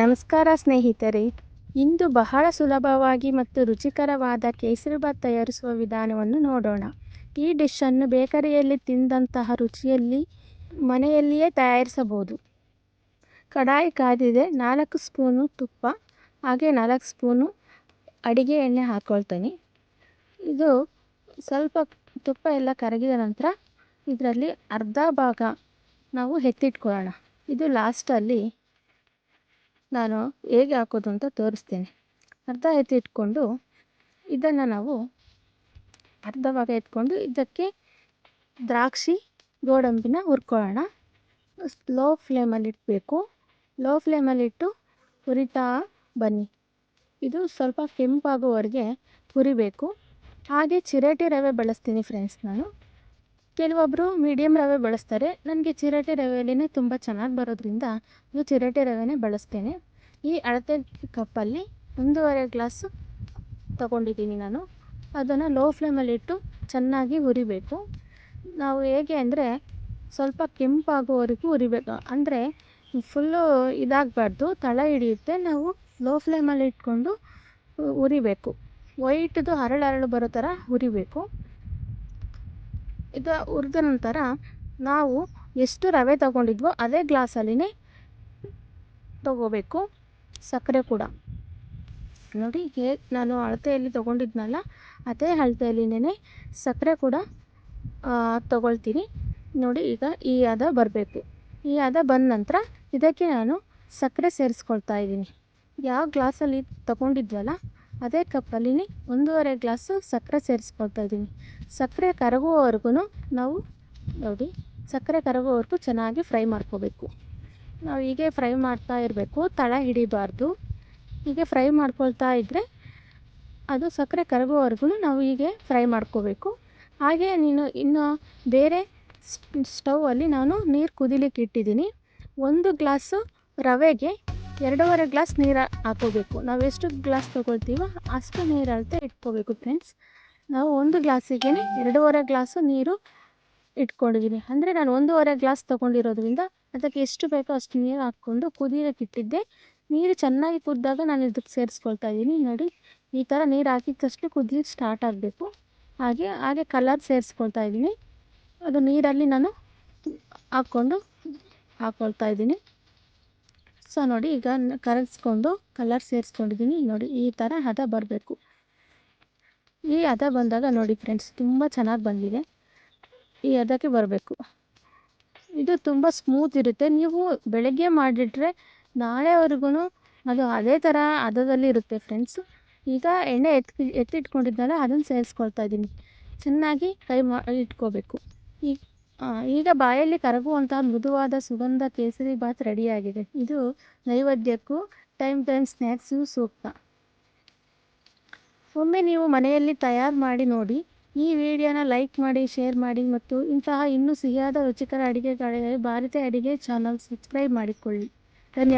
ನಮಸ್ಕಾರ ಸ್ನೇಹಿತರೆ. ಇಂದು ಬಹಳ ಸುಲಭವಾಗಿ ಮತ್ತು ರುಚಿಕರವಾದ ಕೇಸರಿಬಾತ್ ತಯಾರಿಸುವ ವಿಧಾನವನ್ನು ನೋಡೋಣ. ಈ ಡಿಶ್ಶನ್ನು ಬೇಕರಿಯಲ್ಲಿ ತಿಂದಂತಹ ರುಚಿಯಲ್ಲಿ ಮನೆಯಲ್ಲಿಯೇ ತಯಾರಿಸಬಹುದು. ಕಡಾಯಿ ಕಾದಿದೆ, ನಾಲ್ಕು ಸ್ಪೂನು ತುಪ್ಪ, ಹಾಗೆ ನಾಲ್ಕು ಸ್ಪೂನು ಅಡಿಗೆ ಎಣ್ಣೆ ಹಾಕ್ಕೊಳ್ತೀನಿ ಇದು ಸ್ವಲ್ಪ ತುಪ್ಪ ಎಲ್ಲ ಕರಗಿದ ನಂತರ ಇದರಲ್ಲಿ ಅರ್ಧ ಭಾಗ ನಾವು ಎತ್ತಿಟ್ಕೊಳ್ಳೋಣ. ಇದು ಲಾಸ್ಟಲ್ಲಿ ನಾನು ಹೇಗೆ ಹಾಕೋದು ಅಂತ ತೋರಿಸ್ತೇನೆ. ಅರ್ಧ ಎತ್ತಿಟ್ಕೊಂಡು ಇದನ್ನು ನಾವು ಅರ್ಧ ಭಾಗ ಎತ್ಕೊಂಡು ಇದಕ್ಕೆ ದ್ರಾಕ್ಷಿ, ಗೋಡಂಬಿನ ಹುರ್ಕೊಳ್ಳೋಣ. ಲೋ ಫ್ಲೇಮಲ್ಲಿ ಇಡಬೇಕು. ಲೋ ಫ್ಲೇಮಲ್ಲಿಟ್ಟು ಹುರಿತಾ ಬನ್ನಿ. ಇದು ಸ್ವಲ್ಪ ಕೆಂಪಾಗೋವರೆಗೆ ಹುರಿಬೇಕು. ಹಾಗೆ ಚಿರೋಟಿ ರವೆ ಬಳಸ್ತೀನಿ ಫ್ರೆಂಡ್ಸ್ ನಾನು. ಕೆಲವೊಬ್ಬರು ಮೀಡಿಯಮ್ ರವೆ ಬಳಸ್ತಾರೆ. ನನಗೆ ಚಿರಾಟೆ ರವೆಯಲ್ಲಿನೇ ತುಂಬ ಚೆನ್ನಾಗಿ ಬರೋದ್ರಿಂದ ನಾನು ಚಿರಾಟೆ ರವೆನೇ ಬಳಸ್ತೇನೆ. ಈ ಅಳತೆ ಕಪ್ಪಲ್ಲಿ ಒಂದೂವರೆ ಗ್ಲಾಸು ತಗೊಂಡಿದ್ದೀನಿ ನಾನು. ಅದನ್ನು ಲೋ ಫ್ಲೇಮಲ್ಲಿಟ್ಟು ಚೆನ್ನಾಗಿ ಹುರಿಬೇಕು. ನಾವು ಹೇಗೆ ಅಂದರೆ ಸ್ವಲ್ಪ ಕೆಂಪಾಗೋವರೆಗೂ ಹುರಿಬೇಕು. ಅಂದರೆ ಫುಲ್ಲು ಇದಾಗಬಾರ್ದು, ತಳ ಹಿಡಿಯುತ್ತೆ. ನಾವು ಲೋ ಫ್ಲೇಮಲ್ಲಿ ಇಟ್ಕೊಂಡು ಹುರಿಬೇಕು. ವೈಟ್ದು ಹರಳು ಹರಳು ಬರೋ ಥರ ಹುರಿಬೇಕು. ಇದು ಹುರಿದ ನಂತರ ನಾವು ಎಷ್ಟು ರವೆ ತಗೊಂಡಿದ್ವೋ ಅದೇ ಗ್ಲಾಸಲ್ಲಿನೇ ತಗೋಬೇಕು ಸಕ್ಕರೆ ಕೂಡ. ನೋಡಿ ಹೇಗೆ ನಾನು ಅಳತೆಯಲ್ಲಿ ತಗೊಂಡಿದ್ನಲ್ಲ, ಅದೇ ಅಳತೆಯಲ್ಲಿನೇ ಸಕ್ಕರೆ ಕೂಡ ತಗೊಳ್ತೀನಿ. ನೋಡಿ ಈಗ ಈ ಹದ ಬರಬೇಕು. ಈ ಹದ ಬಂದ ನಂತರ ಇದಕ್ಕೆ ನಾನು ಸಕ್ಕರೆ ಸೇರಿಸ್ಕೊಳ್ತಾ ಇದ್ದೀನಿ. ಯಾವ ಗ್ಲಾಸಲ್ಲಿ ತಗೊಂಡಿದ್ವಲ್ಲ ಅದೇ ಕಪ್ಪಲ್ಲಿ ಒಂದೂವರೆ ಗ್ಲಾಸು ಸಕ್ಕರೆ ಸೇರಿಸ್ಕೊಳ್ತಾ ಇದ್ದೀನಿ. ಸಕ್ಕರೆ ಕರಗುವವರೆಗೂ ನಾವು ನೋಡಿ ಸಕ್ಕರೆ ಕರಗುವವರೆಗೂ ಚೆನ್ನಾಗಿ ಫ್ರೈ ಮಾಡ್ಕೋಬೇಕು. ನಾವು ಹೀಗೆ ಫ್ರೈ ಮಾಡ್ತಾ ಇರಬೇಕು, ತಳ ಹಿಡಿಬಾರ್ದು. ಹೀಗೆ ಫ್ರೈ ಮಾಡ್ಕೊಳ್ತಾ ಇದ್ದರೆ ಅದು ಸಕ್ಕರೆ ಕರಗುವವರೆಗೂ ನಾವು ಹೀಗೆ ಫ್ರೈ ಮಾಡ್ಕೋಬೇಕು. ಹಾಗೆ ನೀನು ಇನ್ನು ಬೇರೆ ಸ್ಟೌವಲ್ಲಿ ನಾನು ನೀರು ಕುದಿಲಿಕ್ಕೆ ಇಟ್ಟಿದ್ದೀನಿ. ಒಂದು ಗ್ಲಾಸು ರವೆಗೆ ಎರಡೂವರೆ ಗ್ಲಾಸ್ ನೀರು ಹಾಕೋಬೇಕು. ನಾವು ಎಷ್ಟು ಗ್ಲಾಸ್ ತೊಗೊಳ್ತೀವೋ ಅಷ್ಟು ನೀರು ಅಳತೆ ಇಟ್ಕೋಬೇಕು ಫ್ರೆಂಡ್ಸ್ ನಾವು ಒಂದು ಗ್ಲಾಸಿಗೆ ಎರಡೂವರೆ ಗ್ಲಾಸು ನೀರು ಇಟ್ಕೊಂಡಿದ್ದೀನಿ ಅಂದರೆ ನಾನು ಒಂದೂವರೆ ಗ್ಲಾಸ್ ತೊಗೊಂಡಿರೋದ್ರಿಂದ ಅದಕ್ಕೆ ಎಷ್ಟು ಬೇಕೋ ಅಷ್ಟು ನೀರು ಹಾಕ್ಕೊಂಡು ಕುದಿಯೋಕ್ಕೆ ಇಟ್ಟಿದ್ದೆ. ನೀರು ಚೆನ್ನಾಗಿ ಕುದ್ದಾಗ ನಾನು ಇದಕ್ಕೆ ಸೇರಿಸ್ಕೊಳ್ತಾ ಇದ್ದೀನಿ ನೋಡಿ, ಈ ಥರ ನೀರು ಹಾಕಿದ ತಕ್ಷಣ ಕುದಿಯೋಕ್ಕೆ ಸ್ಟಾರ್ಟ್ ಆಗಬೇಕು. ಹಾಗೆ ಹಾಗೆ ಕಲರ್ ಸೇರಿಸ್ಕೊಳ್ತಾ ಇದ್ದೀನಿ ಅದು ನೀರಲ್ಲಿ ನಾನು ಹಾಕ್ಕೊಂಡು ಹಾಕ್ಕೊಳ್ತಾ ಇದ್ದೀನಿ ಸೊ ನೋಡಿ ಈಗ ಕರಗಿಸ್ಕೊಂಡು ಕಲರ್ ಸೇರಿಸ್ಕೊಂಡಿದ್ದೀನಿ ನೋಡಿ ಈ ಥರ ಹದ ಬರಬೇಕು. ಈ ಹದ ಬಂದಾಗ ನೋಡಿ ಫ್ರೆಂಡ್ಸ್ ತುಂಬ ಚೆನ್ನಾಗಿ ಬಂದಿದೆ. ಈ ಹದಕ್ಕೆ ಬರಬೇಕು. ಇದು ತುಂಬ ಸ್ಮೂತ್ ಇರುತ್ತೆ. ನೀವು ಬೆಳಗ್ಗೆ ಮಾಡಿಟ್ರೆ ನಾಳೆವರೆಗೂ ಅದು ಅದೇ ಥರ ಹದದಲ್ಲಿ ಇರುತ್ತೆ ಫ್ರೆಂಡ್ಸ್ ಈಗ ಎಣ್ಣೆ ಎತ್ತಿ ಎತ್ತಿಟ್ಕೊಂಡಿದ್ನಲ್ಲ, ಅದನ್ನು ಸೇರಿಸ್ಕೊಳ್ತಾ ಇದ್ದೀನಿ ಚೆನ್ನಾಗಿ ಕೈ ಮಾ ಇಟ್ಕೋಬೇಕು. ಈಗ ಈಗ ಬಾಯಲ್ಲಿ ಕರಗುವಂತಹ ಮೃದುವಾದ ಸುಗಂಧ ಕೇಸರಿ ಬಾತ್ ರೆಡಿಯಾಗಿದೆ. ಇದು ನೈವೇದ್ಯಕ್ಕೂ ಟೈಮ್ ಟೈಮ್ ಸ್ನ್ಯಾಕ್ಸು ಸೂಕ್ತ. ಒಮ್ಮೆ ನೀವು ಮನೆಯಲ್ಲಿ ತಯಾರು ಮಾಡಿ ನೋಡಿ, ಈ ವಿಡಿಯೋನ ಲೈಕ್ ಮಾಡಿ, ಶೇರ್ ಮಾಡಿ ಮತ್ತು ಇಂತಹ ಇನ್ನೂ ಸಿಹಿಯಾದ ರುಚಿಕರ ಅಡಿಗೆಗಳಿಗೆ ಭಾರತೀಯ ಅಡಿಗೆ ಚಾನಲ್ ಸಬ್ಸ್ಕ್ರೈಬ್ ಮಾಡಿಕೊಳ್ಳಿ.